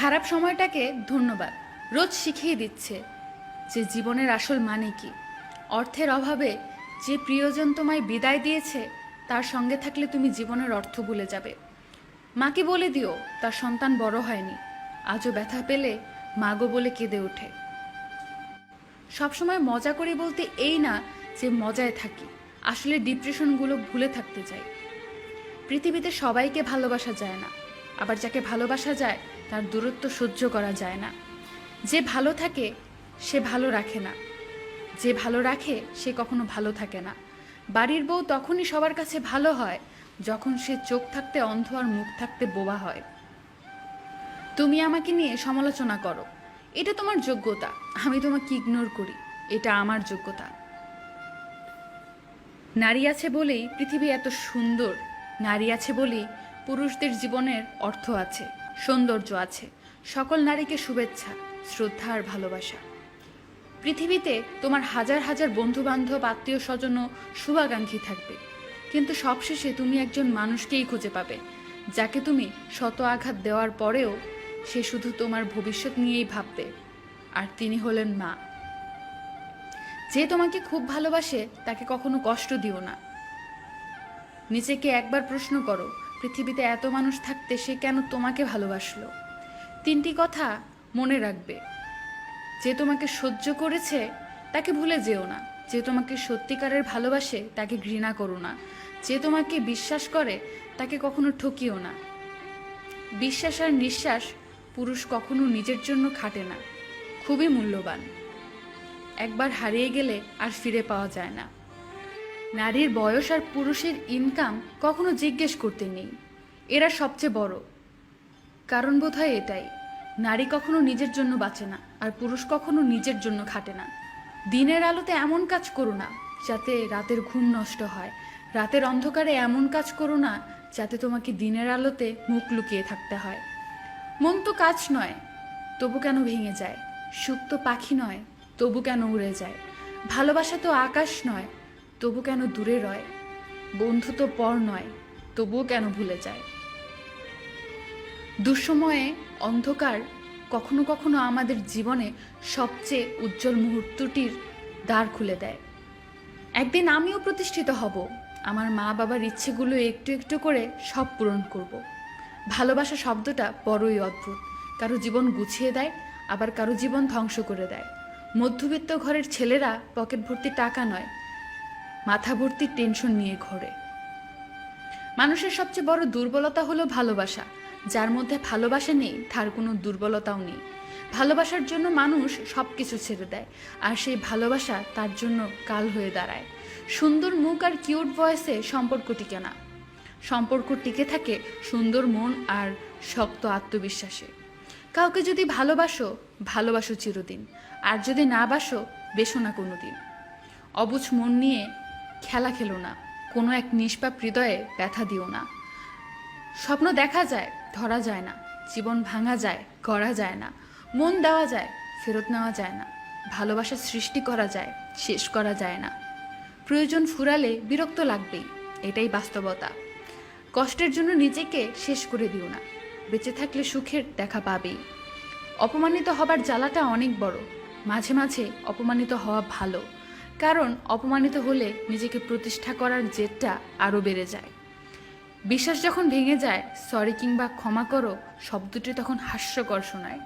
খারাপ সময়টাকে ধন্যবাদ। রোজ শিখিয়ে দিচ্ছে যে জীবনের আসল মানে কি। অর্থের অভাবে যে প্রিয়জন তোমায় বিদায় দিয়েছে, তার সঙ্গে থাকলে তুমি জীবনের অর্থ ভুলে যাবে। মাকে বলে দিও, তার সন্তান বড় হয়নি। আজও ব্যথা পেলে মাগো বলে কেঁদে ওঠে। সবসময় মজা করি বলতে এই না যে মজায় থাকি, আসলে ডিপ্রেশনগুলো ভুলে থাকতে চাই। পৃথিবীতে সবাইকে ভালোবাসা যায় না। আবার যাকে ভালোবাসা যায় তার দূরত্ব সহ্য করা যায় না। যে ভালো থাকে, সে ভালো রাখে না। যে ভালো রাখে, সে কখনো ভালো থাকে না। বাড়ির বউ তখনই সবার কাছে ভালো হয়, যখন সে চোখ থাকতে অন্ধ আর মুখ থাকতে বোবা হয়। তুমি আমাকে নিয়ে সমালোচনা করো। এটা তোমার যোগ্যতা। আমি তোমাকে ইগনোর করি। এটা আমার যোগ্যতা। নারী আছে বলেই পৃথিবী এত সুন্দর। নারী আছে বলেই পুরুষদের জীবনের অর্থ আছে। সৌন্দর্য আছে। সকল নারীকে শুভেচ্ছা, শ্রদ্ধা আর ভালোবাসা। পৃথিবীতে তোমার হাজার হাজার বন্ধু বান্ধব আত্মীয় স্বজন ও শুভাকাঙ্ক্ষী থাকবে। কিন্তু সবশেষে তুমি একজন মানুষকেই খুঁজে পাবে, যাকে তুমি শত আঘাত দেওয়ার পরেও সে শুধু তোমার ভবিষ্যৎ নিয়েই ভাববে, আর তিনি হলেন মা। যে তোমাকে খুব ভালোবাসে, তাকে কখনো কষ্ট দিও না। নিজেকে একবার প্রশ্ন করো পৃথিবীতে এত মানুষ থাকতে সে কেন তোমাকে ভালোবাসলো? তিনটি কথা মনে রাখবে। যে তোমাকে সহ্য করেছে, তাকে ভুলে যেও না। যে তোমাকে সত্যিকারের ভালোবাসে, তাকে ঘৃণা করো না। যে তোমাকে বিশ্বাস করে, তাকে কখনো ঠকিও না। বিশ্বাস আর নিঃশ্বাস পুরুষ কখনো নিজের জন্য খাটে না। খুবই মূল্যবান। একবার হারিয়ে গেলে আর ফিরে পাওয়া যায় না। নারীর বয়স আর পুরুষের ইনকাম কখনো জিজ্ঞেস করতে নেই। এরা সবচেয়ে বড়। কারণ বোধহয় এটাই, নারী কখনো নিজের জন্য বাঁচে না আর পুরুষ কখনো নিজের জন্য খাটে না। দিনের আলোতে এমন কাজ করো না যাতে রাতের ঘুম নষ্ট হয়। রাতের অন্ধকারে এমন কাজ করো না যাতে তোমাকে দিনের আলোতে মুখ লুকিয়ে থাকতে হয়। মন তো কাজ নয়, তবু কেন ভেঙে যায়? সুখ তো পাখি নয়, তবু কেন উড়ে যায়? ভালোবাসা তো আকাশ নয় তবু কেন দূরে রয়? বন্ধু তো পর নয়, তবুও কেন ভুলে যায়? দুঃসময়ে অন্ধকার কখনো কখনো আমাদের জীবনে সবচেয়ে উজ্জ্বল মুহূর্তটির দ্বার খুলে দেয়। একদিন আমিও প্রতিষ্ঠিত হব। আমার মা বাবার ইচ্ছেগুলো একটু একটু করে সব পূরণ করব। ভালোবাসা শব্দটা বড়ই অদ্ভুত। কারও জীবন গুছিয়ে দেয়, আবার কারও জীবন ধ্বংস করে দেয়। মধ্যবিত্ত ঘরের ছেলেরা পকেট ভর্তি টাকা নয় মাথা ভর্তি টেনশন নিয়ে ঘোরে। মানুষের সবচেয়ে বড় দুর্বলতা হলো ভালোবাসা। যার মধ্যে ভালোবাসা নেই, তার কোনো দুর্বলতাও নেই। ভালোবাসার জন্য মানুষ সব কিছু ছেড়ে দেয়, আর সেই ভালোবাসা তার জন্য কাল হয়ে দাঁড়ায়। সুন্দর মুখ আর কিউট ভয়েসে সম্পর্ক টিকে না। সম্পর্ক টিকে থাকে সুন্দর মন আর শক্ত আত্মবিশ্বাসে। কাউকে যদি ভালোবাসো ভালোবাসো চিরদিন। আর যদি না বাসো, বেসো না কোনো দিন অবুঝ মন নিয়ে খেলা খেলো না, কোনো এক নিষ্পাপ হৃদয়ে ব্যথা দিও না। স্বপ্ন দেখা যায়, ধরা যায় না, জীবন ভাঙা যায়, গড়া যায় না, মন দেওয়া যায়, ফেরত নেওয়া যায় না, ভালোবাসা সৃষ্টি করা যায়, শেষ করা যায় না। প্রয়োজন ফুরালে বিরক্ত লাগবেই, এটাই বাস্তবতা। কষ্টের জন্য নিজেকে শেষ করে দিও না, বেঁচে থাকলে সুখের দেখা পাবেই। অপমানিত হবার জ্বালাটা অনেক বড়, মাঝে মাঝে অপমানিত হওয়া ভালো। কারণ অপমানিত হলে নিজেকে প্রতিষ্ঠা করার জেদটা আরও বেড়ে যায়। বিশ্বাস যখন ভেঙে যায় সরি কিংবা ক্ষমা করো, শব্দটি তখন হাস্যকর শোনায়।